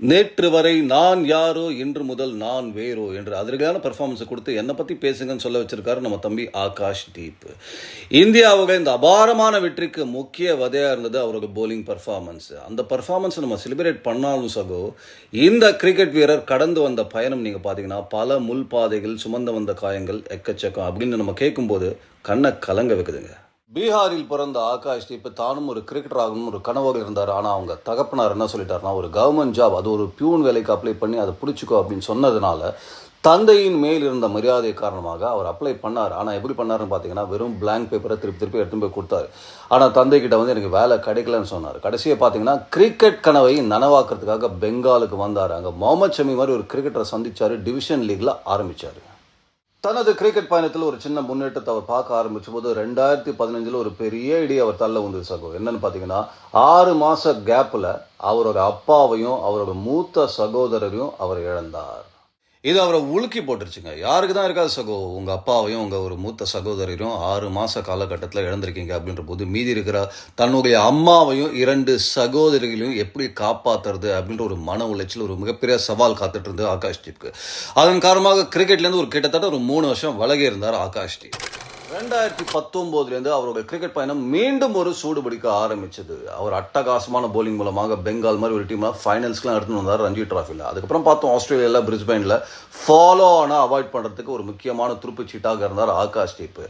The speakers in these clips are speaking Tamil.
நேற்று வரை நான் யாரோ இன்று முதல் நான் வேறோ என்று அதிரடியான பெர்ஃபார்மன்ஸை கொடுத்து என்னை பற்றி பேசுங்கன்னு சொல்ல வச்சிருக்காரு நம்ம தம்பி ஆகாஷ் தீப். இந்தியாவோட இந்த அபாரமான வெற்றிக்கு முக்கிய வதையாக இருந்தது அவரோட போலிங் பர்ஃபார்மன்ஸ் அந்த பர்ஃபார்மன்ஸை நம்ம செலிப்ரேட் பண்ணாலும் சகோ இந்த கிரிக்கெட் வீரர் கடந்து வந்த பயணம் நீங்கள் பார்த்தீங்கன்னா பல முள் பாதைகள் சுமந்து வந்த காயங்கள் எக்கச்சக்கம் அப்படின்னு நம்ம கேட்கும்போது கண்ணை கலங்க வைக்குதுங்க. பீகாரில் பிறந்த ஆகாஷ் இப்போ தானும் ஒரு கிரிக்கெட்டர் ஆகணும்னு ஒரு கனவாக இருந்தார். ஆனால் அவங்க தகப்பனார் என்ன சொல்லிட்டாருன்னா ஒரு கவர்மெண்ட் ஜாப் அது ஒரு பியூன் வேலைக்கு அப்ளை பண்ணி அதை பிடிச்சிக்கோ அப்படின்னு சொன்னதுனால தந்தையின் மேல் இருந்த மரியாதை காரணமாக அவர் அப்ளை பண்ணார். ஆனால் எப்படி பண்ணாருன்னு பார்த்தீங்கன்னா வெறும் பிளாங்க் பேப்பரை திருப்பி திருப்பி எடுத்துன்னு போய் கொடுத்தாரு. ஆனால் தந்தை கிட்ட வந்து எனக்கு வேலை கிடைக்கலன்னு சொன்னார். கடைசியை பார்த்தீங்கன்னா கிரிக்கெட் கனவை நனவாக்குறதுக்காக பெங்காலுக்கு வந்தார். அங்கே முகமது ஷமி மாதிரி ஒரு கிரிக்கெட்டரை சந்திச்சார். டிவிஷன் லீக்ல ஆரம்பிச்சார். தனது கிரிக்கெட் பயணத்தில் ஒரு சின்ன முன்னேற்றத்தை அவர் பார்க்க ஆரம்பிச்ச போது ரெண்டாயிரத்தி பதினஞ்சில் ஒரு பெரிய இடி அவர் தள்ள உண்டு சகோ. என்னன்னு பார்த்தீங்கன்னா ஆறு மாச கேப்பில் அவரோட அப்பாவையும் அவரோட மூத்த சகோதரரையும் அவர் இழந்தார். இது அவரை உலுக்கி போட்டுருச்சுங்க. யாருக்கு தான் இருக்காது சகோ? உங்கள் அப்பாவையும் உங்கள் ஒரு மூத்த சகோதரரையும் ஆறு மாத காலகட்டத்தில் இழந்திருக்கீங்க அப்படின்ற போது மீதி இருக்கிற தன்னுடைய அம்மாவையும் இரண்டு சகோதரிகளையும் எப்படி காப்பாற்றுறது அப்படின்ற ஒரு மன உளைச்சல் ஒரு மிகப்பெரிய சவால் காத்துட்டு இருந்தது ஆகாஷ் டீப்க்கு அதன் காரணமாக கிரிக்கெட்லேருந்து ஒரு கிட்டத்தட்ட ஒரு மூணு வருஷம் விலகி இருந்தார் ஆகாஷ் தீப். ரெண்டாயிரத்தி பத்தொம்போதுலேருந்து அவரோட கிரிக்கெட் பயணம் மீண்டும் ஒரு சூடு பிடிக்க ஆரம்பிச்சது. அவர் அட்டகாசமான போலிங் மூலமாக பெங்கால் மாதிரி ஒரு டீம்லாம் ஃபைனல்ஸ்லாம் எடுத்துன்னு வந்தார் ரஞ்சி ட்ராஃபியில் அதுக்கப்புறம் பார்த்தோம் ஆஸ்திரேலியாவில் பிரிஸ்பெயினில் ஃபாலோ ஆனால் அவாய்ட் பண்ணுறதுக்கு ஒரு முக்கியமான துருப்புச்சீட்டாக இருந்தார் ஆகாஷ் தீப்.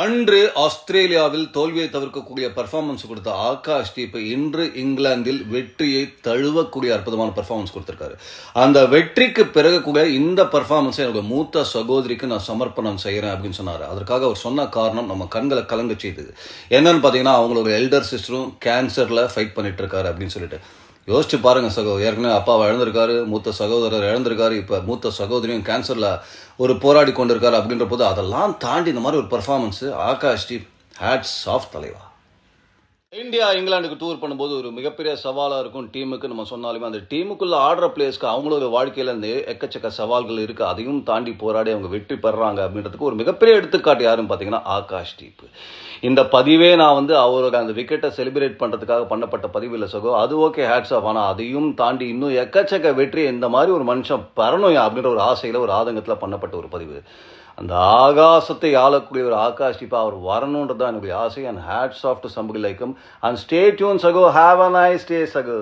அன்று ஆஸ்திரேலியாவில் தோல்வியை தவிர்க்கக்கூடிய பர்ஃபார்மன்ஸ் கொடுத்த ஆகாஷ் தீப் இன்று இங்கிலாந்தில் வெற்றியை தழுவக்கூடிய அற்புதமான பர்ஃபார்மன்ஸ் கொடுத்திருக்காரு. அந்த வெற்றிக்கு பிறகு கூட இந்த பர்ஃபார்மன்ஸை என்னோட மூத்த சகோதரிக்கு நான் சமர்ப்பணம் செய்கிறேன் அப்படின்னு சொன்னார். அதற்காக அவர் சொன்ன காரணம் நம்ம கண்களை கலங்க செய்தது. என்னன்னு பார்த்தீங்கன்னா அவங்களோட எல்டர் சிஸ்டரும் கேன்சரில் ஃபைட் பண்ணிட்டு இருக்காரு அப்படின்னு சொல்லிட்டு. யோசிச்சு பாருங்க சகோ ஏற்கனவே அப்பாவை இழந்திருக்காரு மூத்த சகோதரர் இழந்திருக்காரு இப்போ மூத்த சகோதரியும் கேன்சரில் ஒரு போராடி கொண்டிருக்காரு அப்படின்ற போது அதெல்லாம் தாண்டி இந்த மாதிரி ஒரு performance Akash Deep hats off தலைவா. இந்தியா இங்கிலாந்துக்கு டூர் பண்ணும்போது ஒரு மிகப்பெரிய சவாலாக இருக்கும் டீமுக்கு. நம்ம சொன்னாலுமே அந்த டீமுக்குள்ள ஆடுற பிளேஸ்க்கு அவங்களோட வாழ்க்கையிலேருந்து எக்கச்சக்க சவால்கள் இருக்குது அதையும் தாண்டி போராடி அவங்க வெற்றி பெறாங்க அப்படின்றதுக்கு ஒரு மிகப்பெரிய எடுத்துக்காட்டு யாருன்னு பார்த்தீங்கன்னா ஆகாஷ் டீப் இந்த பதிவே நான் வந்து அவரோட அந்த விக்கெட்டை செலிப்ரேட் பண்ணுறதுக்காக பண்ணப்பட்ட பதிவு இல்லை சகோ. அது ஓகே ஹேட்ஸ் ஆஃப் ஆனால் அதையும் தாண்டி இன்னும் எக்கச்சக்க வெற்றி இந்த மாதிரி ஒரு மனுஷன் பெறணும் அப்படின்ற ஒரு ஆசையில் ஒரு ஆதங்கத்தில் பண்ணப்பட்ட ஒரு பதிவு. அந்த ஆகாசத்தை ஆளக்கூடிய ஒரு ஆகாஷ் அவர் வரணுன்றது தான் என்னுடைய ஆசை. And hats off to somebody லைக்கம் and stay tuned சகோ. ஹாவ் அ நைஸ் டே சகோ.